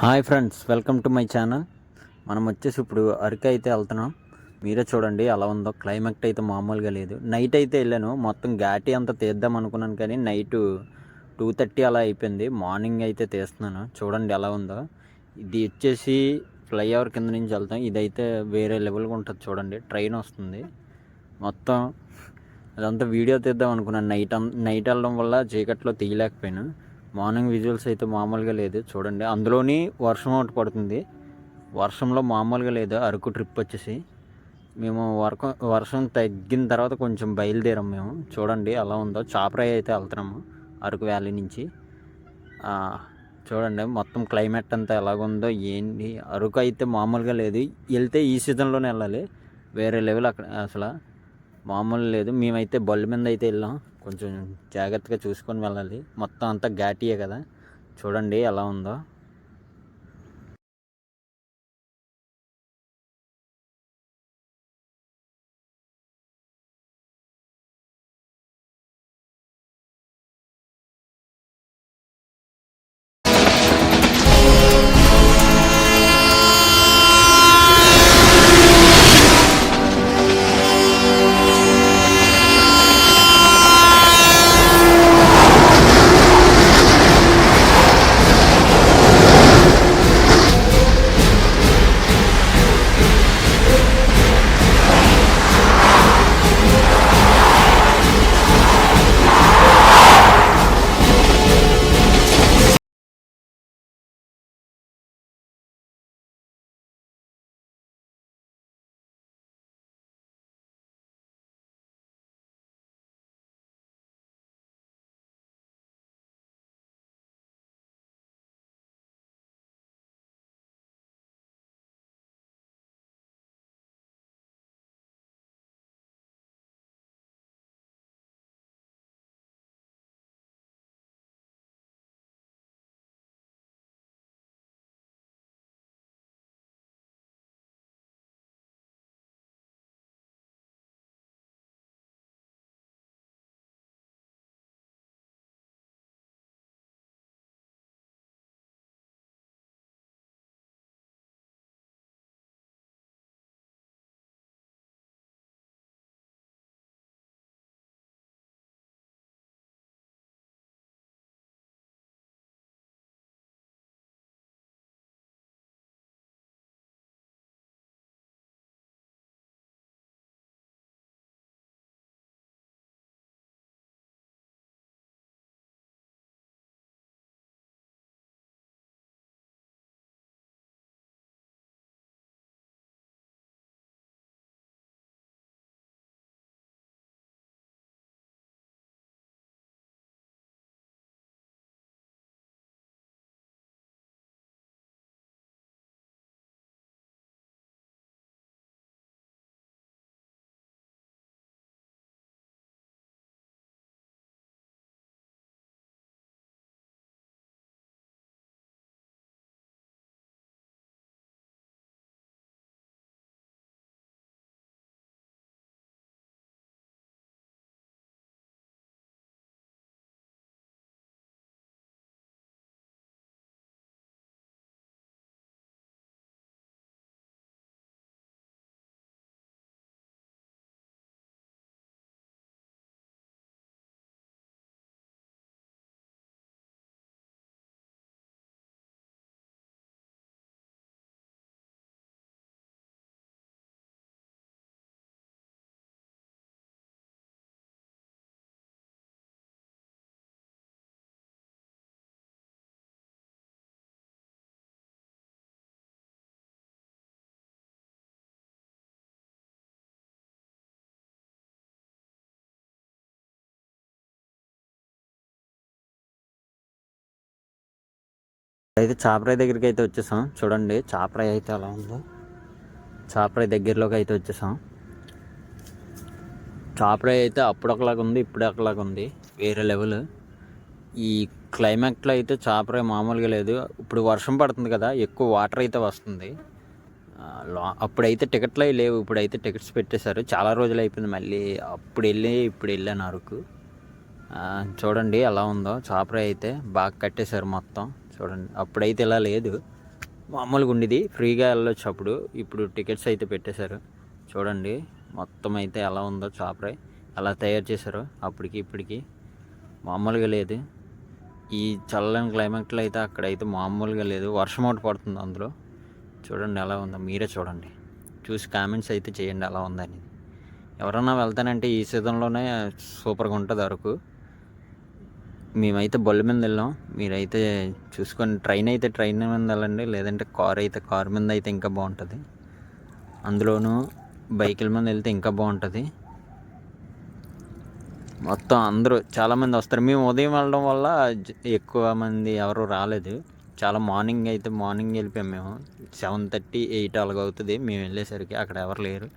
Hi friends welcome to my channel. మనం వచ్చేసి ఇప్పుడు అరకు అయితే వెళ్తున్నాం. మీరే చూడండి అలా ఉందో. క్లైమేట్ అయితే మామూలుగా లేదు. నైట్ అయితే వెళ్ళాను. మొత్తం ఘాటి అంతా తీద్దాం అనుకున్నాను కానీ నైట్ టూ థర్టీ అలా అయిపోయింది. మార్నింగ్ అయితే తీస్తున్నాను. చూడండి ఎలా ఉందో. ఇది వచ్చేసి ఫ్లైఓవర్ కింద నుంచి వెళ్తాం. ఇదైతే వేరే లెవెల్గా ఉంటుంది చూడండి. ట్రైన్ వస్తుంది. మొత్తం అదంతా వీడియో తీద్దాం అనుకున్నాను. నైట్ నైట్ వెళ్ళడం వల్ల చీకట్లో తీయలేకపోయాను. మార్నింగ్ విజువల్స్ అయితే మామూలుగా లేదు. చూడండి అందులోని వర్షం ఒకటి పడుతుంది. వర్షంలో మామూలుగా లేదు. అరకు ట్రిప్ వచ్చేసి. మేము వర్క వర్షం తగ్గిన తర్వాత కొంచెం బయలుదేరాం మేము. చూడండి అలా ఉందో. చాపరాయి అయితే వెళ్తున్నాము అరకు వ్యాలీ నుంచి. చూడండి మొత్తం క్లైమేట్ అంతా ఎలాగుందో ఏంటి? అరకు అయితే మామూలుగా లేదు. వెళ్తే ఈ సీజన్లోనే వెళ్ళాలి. వేరే లెవెల్ అక్కడ అసలు మామూలు లేదు. మేమైతే బళ్ళు మీద అయితే వెళ్ళాం. కొంచెం జాగ్రత్తగా చూసుకొని వెళ్ళాలి. మొత్తం అంతా ఘాటియే కదా. చూడండి ఎలా ఉందో. అయితే చాపరాయి దగ్గరికి అయితే వచ్చేసాం. చూడండి చాపరాయి అయితే అలా ఉందో. చాపరాయి దగ్గరలోకి అయితే వచ్చేసాం. చాపరాయి అయితే అప్పుడు ఒకలాగా ఉంది ఇప్పుడు ఒకలాగా ఉంది. వేరే లెవెల్ ఈ క్లైమాక్ట్లో అయితే చాపరాయి మామూలుగా లేదు. ఇప్పుడు వర్షం పడుతుంది కదా ఎక్కువ వాటర్ అయితే వస్తుంది. అప్పుడైతే టికెట్లు అవి లేవు ఇప్పుడైతే టికెట్స్ పెట్టేశారు. చాలా రోజులు అయిపోయింది మళ్ళీ అప్పుడు వెళ్ళి ఇప్పుడు వెళ్ళాను అరకు. చూడండి ఎలా ఉందో. చాపరాయి అయితే బాగా కట్టేశారు మొత్తం. చూడండి. అప్పుడైతే ఇలా లేదు. మామూలుగా ఉండేది. ఫ్రీగా వెళ్ళొచ్చు అప్పుడు. ఇప్పుడు టికెట్స్ అయితే పెట్టేశారు. చూడండి. మొత్తం అయితే ఎలా ఉందో చాపరాయ్ ఎలా తయారు చేశారో అప్పటికి ఇప్పటికి. మామూలుగా లేదు. ఈ చల్లని క్లైమేట్లో అయితే అక్కడైతే మామూలుగా లేదు. వర్షం ఒకటి పడుతుంది అందులో. చూడండి ఎలా ఉందో. మీరే చూడండి. చూసి కామెంట్స్ అయితే చేయండి ఎలా ఉందని ఎవరన్నా వెళ్తానంటే ఈ సీజన్లోనే సూపర్గా ఉంటుంది అరకు. మేమైతే బొల్ల మీద వెళ్ళాం. మీరైతే చూసుకొని ట్రైన్ అయితే ట్రైన్ మీద వెళ్ళండి. లేదంటే కార్ అయితే కార్ మీద అయితే ఇంకా బాగుంటుంది. అందులోనూ బైకుల మీద వెళ్తే ఇంకా బాగుంటుంది. మొత్తం అందరూ చాలామంది వస్తారు. మేము ఉదయం వెళ్ళడం వల్ల ఎక్కువ మంది ఎవరు రాలేదు. చాలా మార్నింగ్ అయితే మార్నింగ్ వెళ్ళిపోయాం మేము. సెవెన్ థర్టీ ఎయిట్ అలాగ అవుతుంది మేము వెళ్ళేసరికి అక్కడ ఎవరు లేరు.